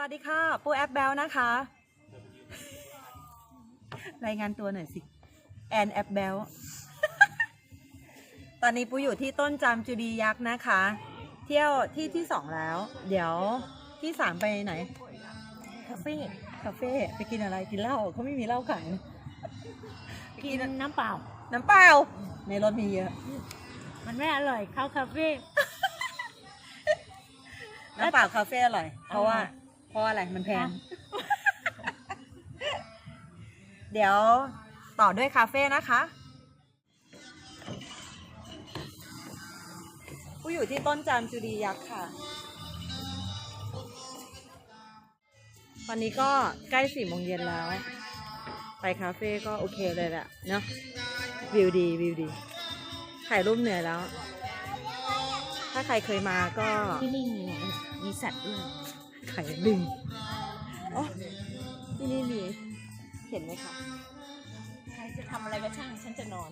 วัสดีค่ะ ปูแอปแบลนะคะ รายงานตัวหน่อยสิ แอนแอปแบลตอนนี้ปูอยู่ที่ต้นจามจุดียักษ์นะคะ เที่ยวที่ที่สองแล้ว เดี๋ยวที่สามไปไหน คาเฟ่ คาเฟ่ ไปกินอะไร กินเหล้าเขาไม่มีเหล้าขายนะกินน้ำเปล่า น้ำเปล่า ในรถมีเยอะ มันไม่อร่อยเข้าคาเฟ่น้ำเปล่าคาเฟ่อร่อย เพราะว่าอร่อย เพราะอะไรมันแพง เดี๋ยวต่อด้วยคาเฟ่นะคะกูอยู่ที่ต้นจามจุดียักษ์ค่ะ ตอนนี้ก็ใกล้สี่โมงเย็นแล้ว ไปคาเฟ่ก็โอเคเลยแหละเนาะวิวดีวิวดี ถ่ายรูปเหนื่อยแล้ว ถ้าใครเคยมาก็ที่นี่มีมีสัตว์ด้วย ไข่ลิงอ๋อที่นี่มี เห็นไหมคะ ใครจะทำอะไรก็ช่าง ฉันจะนอน